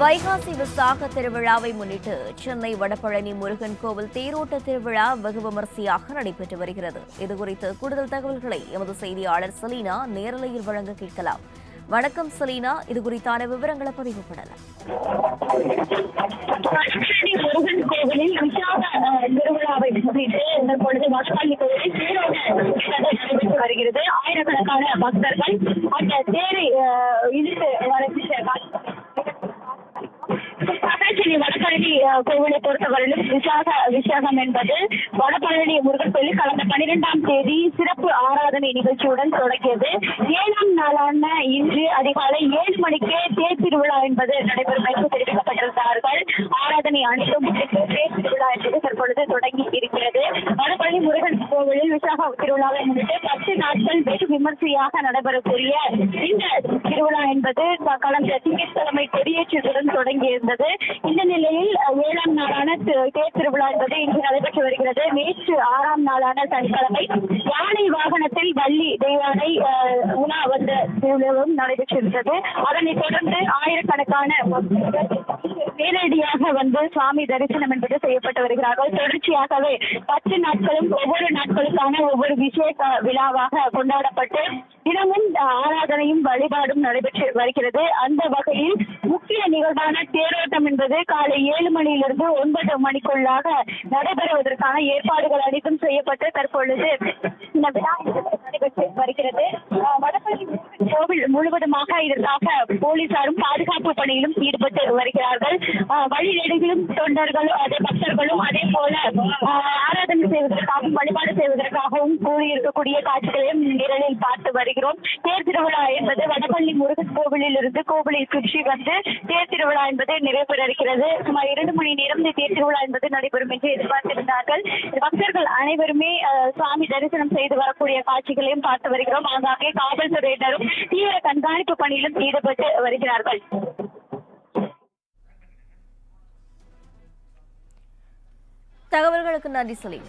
வைகாசி விசாக திருவிழாவை முன்னிட்டு சென்னை வடபழனி முருகன் கோவில் தேரோட்ட திருவிழா வெகு விமரிசையாக நடைபெற்று வருகிறது. இதுகுறித்து கூடுதல் தகவல்களை எமது செய்தியாளர் சலீனா நேரலையில் வழங்க கேட்கலாம். வணக்கம் சலீனா இது குறித்தான விவரங்களை பதிவு பண்ணலாம். முருகன் கோவிலில் விசாக திருவிழாவை முன்னிட்டு தற்பொழுது வடபழனி கோவிலில் தேரோட வருகிறது. ஆயிரக்கணக்கான பக்தர்கள் அந்த தேரை இழுத்து வர சென்னை வடபழனி கோவிலை பொறுத்தவரையிலும் விசாக விசாகம் என்பது வடபழனி முருகன் கோயில் கடந்த பனிரெண்டாம் தேதி சிறப்பு ஆராதனை நிகழ்ச்சியுடன் தொடங்கியது. ஏழாம் நாளான இன்று அதிகாலை ஏழு மணிக்கே தேர் திருவிழா என்பது நடைபெறும் என்று தெரிவிக்கப்பட்டிருந்தார்கள். ஆராதனை அனைத்தும் முடிந்து தேர் திருவிழா என்பது தற்பொழுது தொடங்கி இருக்கிறது. வடபழனி முருகன் கோவிலில் விசாக திருவிழாவை முன்னிட்டு பத்து நாட்கள் வெகு விமர்சையாக நடைபெறக்கூடிய இந்த திருவிழா என்பது கடந்த திங்கட்கிழமை கொடியேற்றத்துடன் தொடங்கியிருந்தது. இந்த நிலையில் ஏழாம் நாளான தேர் திருவிழா என்பது இன்று நடைபெற்று வருகிறது. நேற்று ஆறாம் நாளான சனிக்கிழமை யானை வாகனத்தில் வள்ளி தெய்வானை அஹ், உலா வந்த திருவிழாவும் நடைபெற்றிருந்தது. அதனைத் தொடர்ந்து ஆயிரக்கணக்கான நேரடியாக வந்து சுவாமி தரிசனம் என்பது செய்யப்பட்டு வருகிறார்கள். தொடர்ச்சியாகவே பத்து நாட்களும் ஒவ்வொரு நாட்களுக்கான ஒவ்வொரு விசேஷ விழாவாக கொண்டாடப்பட்டு தினமும் ஆராதனையும் வழிபாடும் நடைபெற்று வருகிறது. அந்த வகையில் முக்கிய நிகழ்வான தேரோட்டம் என்பது காலை ஏழு மணியிலிருந்து ஒன்பது மணிக்குள்ளாக நடைபெறுவதற்கான ஏற்பாடுகள் அனைத்தும் செய்யப்பட்டு தற்பொழுது இந்த விழா என்பது நடைபெற்று வருகிறது அஹ், வடபழனி முருகன் கோவில் இதற்காக போலீசாரும் பாதுகாப்பு பணியிலும் ஈடுபட்டு வருகிறார்கள். அஹ், வழிநெடுகிலும் தொண்டர்கள் அதே பக்தர்களும் அதே போல ஆராதனை செய்வதற்காகவும் வழிபாடு செய்வதற்காகவும் கூடியிருக்கக்கூடிய காட்சிகளையும் நிரலில் பார்த்து வருகிறோம். தேர் திருவிழா என்பது வடபள்ளி முருகன் கோவிலில் இருந்து கோவிலை சுற்றி வந்து தேர் திருவிழா என்பது நிறைவேற இருக்கிறது சுமார் இரண்டு மணி நேரம் இந்த தேர் திருவிழா என்பது நடைபெறும் என்று எதிர்பார்த்திருந்தார்கள். பக்தர்கள் அனைவருமே சுவாமி தரிசனம் செய்து வரக்கூடிய காட்சிகளையும் பார்த்து வருகிறோம். ஆங்காங்கே காவல்துறையினரும் தீவிர கண்காணி கண்காணிப்பு பணியிலும் ஈடுபட்டு வருகிறார்கள். தகவல்களுக்கு நன்றி சொல்லி